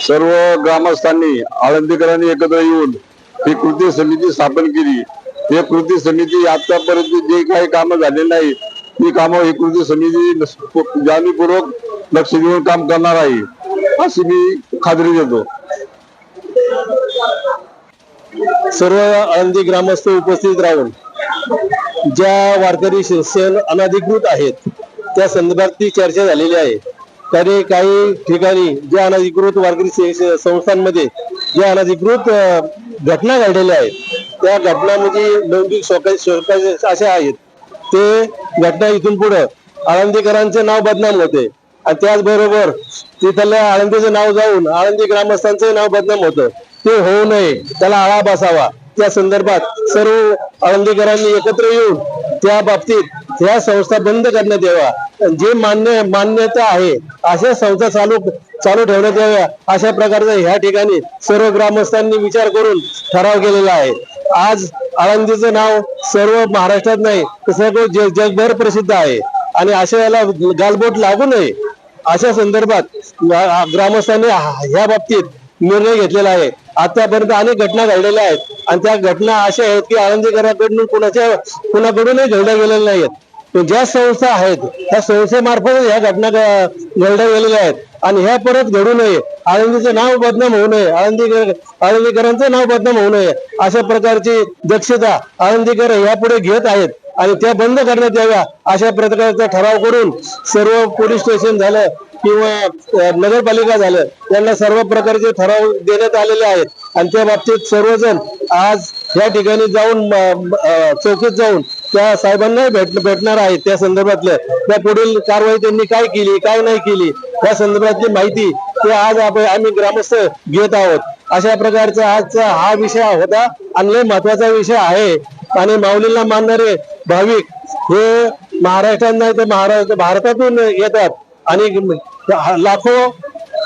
सर्व ग्रामस्थांनी आळंदीकरांनी एकत्र येऊन ही कृती समिती स्थापन केली. ही कृती समिती आतापर्यंत जे काही कामं झाले नाही ती कामं ही कृती समिती जाणीवपूर्वक लक्ष देऊन काम करणार आहे अशी मी खात्री देतो. सर्व आळंदी ग्रामस्थ उपस्थित राहून ज्या वारकरी शिक्षण अनधिकृत आहेत त्या संदर्भात ती चर्चा झालेली आहे. तरी काही ठिकाणी ज्या अनधिकृत वारकरी संस्थांमध्ये ज्या अनधिकृत घटना घडलेल्या आहेत त्या घटनामध्ये लौकिक शोका शोका अशा आहेत. ते घटना इथून पुढे आळंदीकरांचे नाव बदनाम होते. आणि त्याचबरोबर तिथल्या आळंदीचं नाव जाऊन आळंदी ग्रामस्थांचं नाव बदनाम होतं. ते होऊ नये त्याला आळा बसावा. त्या संदर्भात सर्व आळंदीकरांनी एकत्र येऊन त्या बाबतीत ह्या संस्था बंद करण्यात याव्या. जे मान्य मान्यता आहे अशा संस्था चालू चालू ठेवण्यात याव्या. अशा प्रकारचा ह्या ठिकाणी सर्व ग्रामस्थांनी विचार करून ठराव केलेला आहे. आज आळंदीचं नाव सर्व महाराष्ट्रात नाही तर सर्व जग- जगभर प्रसिद्ध आहे. आणि अशा याला गालबोट लागू नये अशा संदर्भात ग्रामस्थांनी ह्या बाबतीत निर्णय घेतलेला आहे. आतापर्यंत अनेक घटना घडलेल्या आहेत. आणि त्या घटना अशा आहेत की आळंदीकरांकडून कुणाच्या कुणाकडूनही घडल्या गेलेल्या नाहीत ज्या संस्था आहेत त्या संस्थेमार्फत ह्या घटना घडल्या गेलेल्या आहेत. आणि ह्या परत घडू नये. आळंदीचं नाव बदनाम होऊ नये. आळंदीकर आळंदीकरांचं नाव बदनाम होऊ नये. अशा प्रकारची दक्षता आळंदीकर यापुढे घेत आहेत आणि त्या बंद करण्यात याव्या अशा प्रकारचा ठराव करून सर्व पोलीस स्टेशन झालं किंवा नगरपालिका झालं त्यांना सर्व प्रकारचे ठराव देण्यात आलेले आहेत. आणि त्या बाबतीत सर्वजण आज या ठिकाणी जाऊन म, चौकीत जाऊन त्या साहेबांना भेट भेटणार आहेत त्या संदर्भातलं. त्या पुढील कारवाई त्यांनी काय केली काय नाही केली त्या संदर्भातली माहिती ते आज आपण आम्ही ग्रामस्थ घेत आहोत. अशा प्रकारचा आजचा हा विषय होता आणि लय महत्त्वाचा विषय आहे. आणि माऊलीला मानणारे भाविक हे महाराष्ट्रात नाही तर महाराष्ट्र भारतातून येतात. आणि लाखो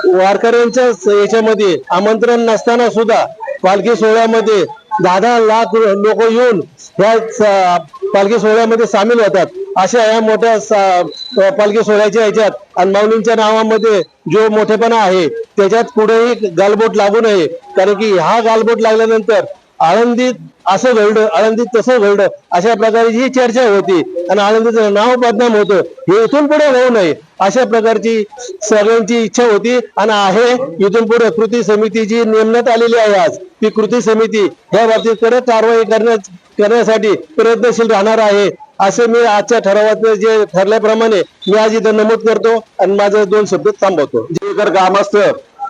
वारकऱ्यांच्या याच्यामध्ये आमंत्रण नसताना सुद्धा पालखी सोहळ्यामध्ये दहा दहा लाख लोक येऊन या पालखी सोहळ्यामध्ये सामील होतात. अशा या मोठ्या पालखी सोहळ्याच्या ह्याच्यात आणि माऊलींच्या नावामध्ये जो मोठेपणा आहे त्याच्यात कुठेही गालबोट लागू नये. कारण की हा गालबोट लागल्यानंतर आळंदीत असं घडलं आळंदीत तसं घडलं अशा प्रकारची ही चर्चा होती. आणि आळंदीचं नाव बदनाम होतं हे इथून पुढे होऊ नये अशा प्रकारची सगळ्यांची इच्छा होती. आणि आहे इथून पुढे कृती समिती जी नेमण्यात आलेली आहे आज ती कृती समिती ह्या बाबतीत कडक कारवाई करण्या करण्यासाठी प्रयत्नशील राहणार आहे. असे मी आजच्या ठरावात जे ठरल्याप्रमाणे मी आज इथं नमूद करतो आणि माझं दोन शब्द थांबवतो. आळंदीकर ग्रामस्थ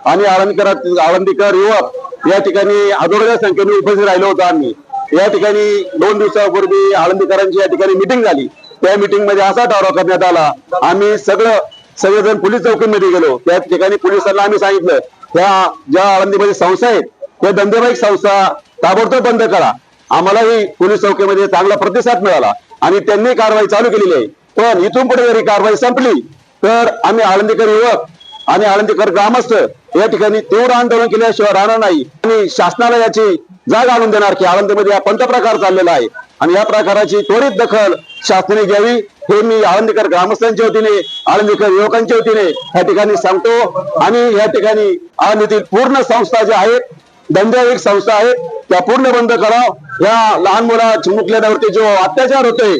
आणि आळंदीकर आळंदीकर युवक या ठिकाणी आदोडच्या संख्येने उपस्थित राहिलो होतो आम्ही. या ठिकाणी दोन दिवसापूर्वी आळंदीकरांची या ठिकाणी मिटिंग झाली. त्या मिटिंगमध्ये असा ठराव करण्यात आला. आम्ही सगळं सगळेजण पोलीस चौकीमध्ये गेलो. त्या ठिकाणी पोलिसांना आम्ही सांगितलं त्या ज्या आळंदीमध्ये संस्था आहेत त्या धंदेवाईक संस्था ताबडतोब बंद करा. आम्हालाही पोलीस चौकीमध्ये चांगला प्रतिसाद मिळाला आणि त्यांनी कारवाई चालू केलेली आहे. पण इथून पुढे जरी कारवाई संपली तर आम्ही आळंदीकर युवक आणि आळंदीकर ग्रामस्थ या ठिकाणी तीव्र आंदोलन केल्याशिवाय राहणार नाही. आणि शासनाला याची जाग आणून देणार की आळंदीमध्ये हा पंतप्रकार चाललेला आहे. आणि या प्रकाराची त्वरित दखल शासनाने घ्यावी हे मी आळंदीकर ग्रामस्थांच्या वतीने आळंदीकर युवकांच्या वतीने या ठिकाणी सांगतो. आणि या ठिकाणी आळंदीतील पूर्ण संस्था ज्या आहेत धंद्याविक संस्था आहेत त्या पूर्ण बंद कराव या लहान मुला चिमुकल्यावरती जो अत्याचार होतोय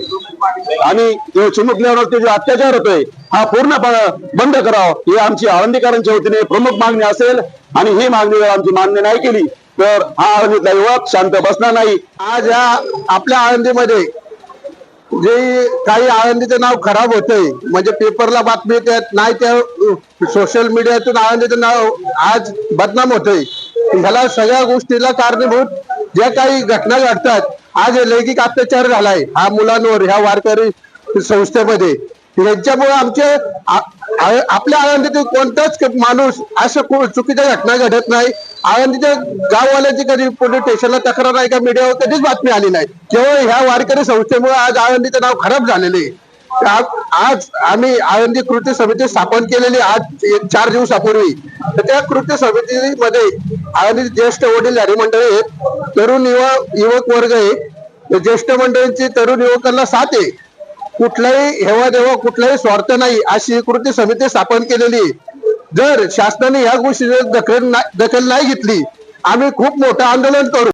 आणि जो चिमुकल्यावरती जो अत्याचार होतोय हा पूर्ण बंद करावा ही आमची आळंदीकरांच्या वतीने प्रमुख मागणी असेल आणि ही मागणी जर आमची मान्य नाही केली तर हा आळंदीतला युवक शांत बसणार नाही. आज या आपल्या आळंदीमध्ये जे काही आळंदीचं नाव खराब होतंय म्हणजे पेपरला बातमी येतात नाही त्या सोशल मीडियातून आळंदीचं नाव आज बदनाम होतंय. ह्याला सगळ्या गोष्टीला कारणीभूत ज्या काही घटना घडतात आज लैंगिक अत्याचार झालाय हा मुलांवर ह्या वारकरी संस्थेमध्ये यांच्यामुळे आमचे आपल्या आळंदीतील कोणताच माणूस अशा को- चुकीच्या घटना घडत नाही. आळंदीच्या गाववाल्याची कधी पोलीस स्टेशनला तक्रार नाही का मीडियावर कधीच बातमी आली नाही. केवळ ह्या वारकरी संस्थेमुळे आज आळंदीचं नाव खराब झालेलं आहे. आज आम्ही आळंदी कृती समिती स्थापन केलेली आज चार दिवसापूर्वी. तर त्या कृती समितीमध्ये आणि ज्येष्ठ वडीलधारी मंडळी आहेत. तरुण युवा युवक वर्ग आहे. ज्येष्ठ मंडळींची तरुण युवकांना साथ आहे. कुठलाही हेवा देवा कुठलाही स्वार्थ नाही अशी कृती समिती स्थापन केलेली जर शासनाने या गोष्टीची दखल दखल नाही घेतली आम्ही खूप मोठं आंदोलन करू.